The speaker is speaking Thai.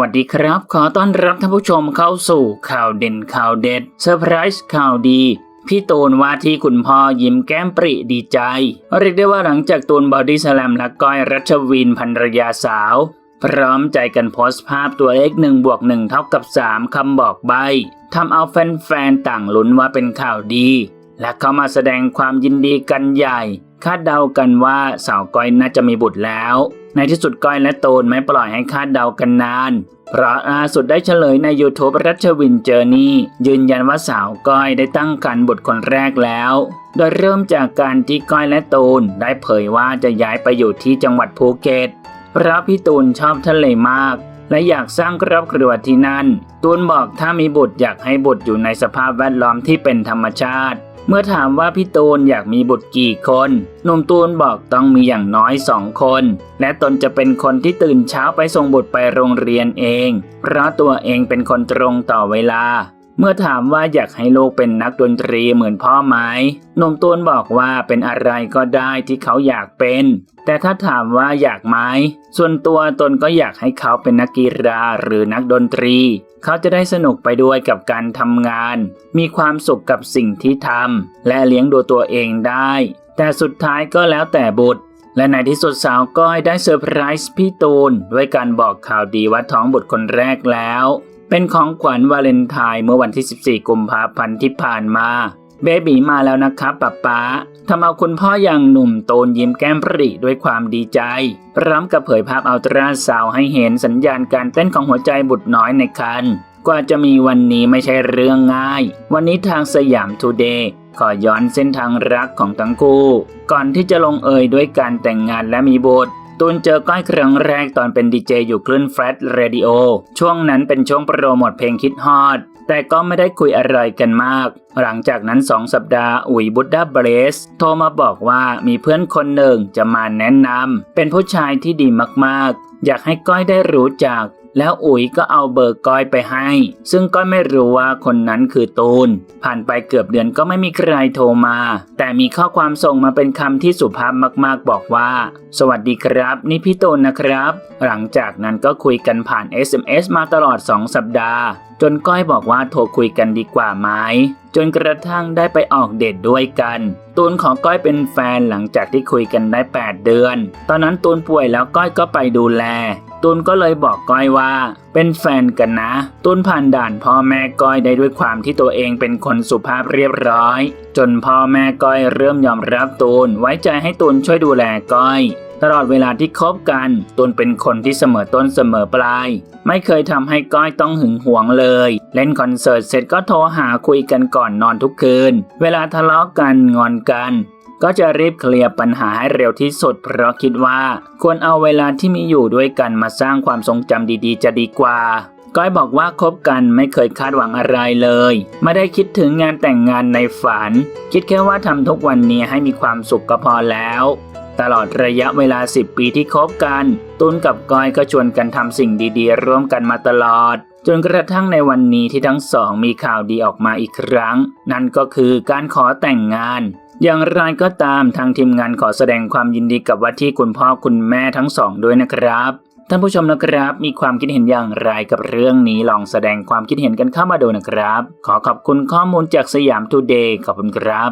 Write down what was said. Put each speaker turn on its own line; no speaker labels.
วัสดีครับ ขอต้อนรับท่านผู้ชมเข้าสู่ข่าวเด่นข่าวเด็ดเซอร์ไพรส์ข่าวดีพี่ตูนว่าที่คุณพ่อยิ้มแก้มปริดีใจ เรียกได้ว่าหลังจากตูนบอดี้สแลมและก้อยรัชวินภรรยาสาว พร้อมใจกันโพสต์ภาพตัวเลข1บวก1เท่ากับ 3 คำบอกใบทำเอาแฟนๆต่างลุ้นว่าเป็นข่าวดี และเข้ามาแสดงความยินดีกันใหญ่ คาดเดากันว่าสาวก้อยน่าจะมีบุตรแล้ว ในที่สุดก้อยและตูนไม่ปล่อยให้คาดเดากันนาน เพราะล่าสุดได้เฉลยใน YouTube รัชวินเจอร์นี่ยืนยันว่าสาวก้อยได้ตั้งครรภ์บุตรคนแรกแล้ว โดยเริ่มจากการที่ก้อยและตูนได้เผยว่าจะย้ายไปอยู่ที่จังหวัดภูเก็ต เพราะพี่ตูนชอบทะเลมาก และอยากสร้างครอบครัวที่นั่น ตูนบอกถ้ามีบุตรอยากให้บุตรอยู่ในสภาพแวดล้อมที่เป็นธรรมชาติ เมื่อถามว่าพี่ตูนอยากมีบุตรกี่คนหนุ่มตูนบอกต้องมีอย่างน้อยสองคน และตนจะเป็นคนที่ตื่นเช้าไปส่งบุตรไปโรงเรียนเอง เพราะตัวเองเป็นคนตรงต่อเวลา เมื่อถามว่าอยากให้ลูกเป็นนักดนตรีเหมือนพ่อไหมหนุ่มตูนบอกว่าเป็นอะไรก็ได้ที่เขาอยากเป็น แต่ถ้าถามว่าอยากไหมส่วนตัวตนก็อยากให้เขาเป็นนักกีฬาหรือนักดนตรี เขาจะได้สนุกไปด้วยกับการทำงาน มีความสุขกับสิ่งที่ทำและเลี้ยงดูตัวเองได้ แต่สุดท้ายก็แล้วแต่บุตรและในที่สุดสาวก้อยได้เซอร์ไพรส์พี่ตูน ด้วยการบอกข่าวดีว่าท้องบุตรคนแรกแล้ว เป็นของขวัญวาเลนไทน์เมื่อวันที่ 14 กุมภาพันธ์ที่ผ่านมาเบบีมาแล้วนะครับป๊าป๊าทำเอาคุณพ่ออย่างหนุ่มโตนยิ้มแก้มปริด้วยความดีใจ พร้อมกับเผยภาพอัลตราซาวให้เห็นสัญญาณการเต้นของหัวใจบุตรน้อยในครรภ์กว่าจะมีวันนี้ไม่ใช่เรื่องง่าย วันนี้ทางสยามทูเดย์ขอย้อนเส้นทางรักของทั้งคู่ ก่อนที่จะลงเอยด้วยการแต่งงานและมีบุตร ตูนเจอก้อยครั้งแรกตอนเป็นดีเจอยู่คลื่นแฟลตเรดิโอ ช่วงนั้นเป็นช่วงโปรโมทเพลงคิดฮอตแต่ก็ไม่ได้คุยอะไรกันมาก หลังจากนั้นสองสัปดาห์อุ๋ยบุดดาเบรส โทรมาบอกว่ามีเพื่อนคนหนึ่งจะมาแนะนำเป็นผู้ชายที่ดีมากๆ อยากให้ก้อยได้รู้จัก แล้วอุ๋ยก็เอาเบอร์ก้อยไปให้ ซึ่งก้อยไม่รู้ว่าคนนั้นคือตูน ผ่านไปเกือบเดือนก็ไม่มีใครโทรมา แต่มีข้อความส่งมาเป็นคำที่สุภาพมากๆบอกว่า สวัสดีครับ นี่พี่ตูนนะครับ หลังจากนั้นก็คุยกันผ่าน SMS มาตลอด 2 สัปดาห์ จนก้อยบอกว่าโทรคุยกันดีกว่าไหมจนกระทั่งได้ไปออกเดทด้วยกัน ตูนขอก้อยเป็นแฟนหลังจากที่คุยกันได้ 8 เดือน ตอนนั้นตูนป่วยแล้วก้อยก็ไปดูแล ตูนก็เลยบอกก้อยว่า เป็นแฟนกันนะ ตูนผ่านด่านพ่อแม่ก้อยได้ด้วยความที่ตัวเองเป็นคนสุภาพเรียบร้อย จนพ่อแม่ก้อยเริ่มยอมรับตูนไว้ใจให้ตูนช่วยดูแลก้อย ตลอดเวลาที่คบกันตนเป็นคนที่เสมอต้นเสมอปลาย ไม่เคยทำให้ก้อยต้องหึงหวงเลย เล่นคอนเสิร์ตเสร็จก็โทรหาคุยกันก่อนนอนทุกคืน เวลาทะเลาะกันงอนกัน ก็จะรีบเคลียร์ปัญหาให้เร็วที่สุด เพราะคิดว่า ควรเอาเวลาที่มีอยู่ด้วยกันมาสร้างความทรงจำดีๆ จะดีกว่าก้อยบอกว่าคบกันไม่เคยคาดหวังอะไรเลย ไม่ได้คิดถึงงานแต่งงานในฝัน คิดแค่ว่าทำทุกวันนี้ให้มีความสุขก็พอแล้ว ตลอดระยะเวลา 10 ปีที่คบกัน ตุนกับก้อยก็ชวนกันทำสิ่งดีๆ ร่วมกันมาตลอด จนกระทั่งในวันนี้ที่ทั้งสองมีข่าวดีออกมาอีกครั้ง นั่นก็คือการขอแต่งงาน อย่างไรก็ตามทางทีมงานขอแสดงความยินดีกับว่าที่คุณพ่อคุณแม่ทั้งสองด้วยนะครับท่านผู้ชมนะครับมีความคิดเห็นอย่างไรกับเรื่องนี้ลองแสดงความคิดเห็นกันเข้ามาดูนะครับ ขอขอบคุณข้อมูลจากสยามทูเดย์ขอบคุณครับ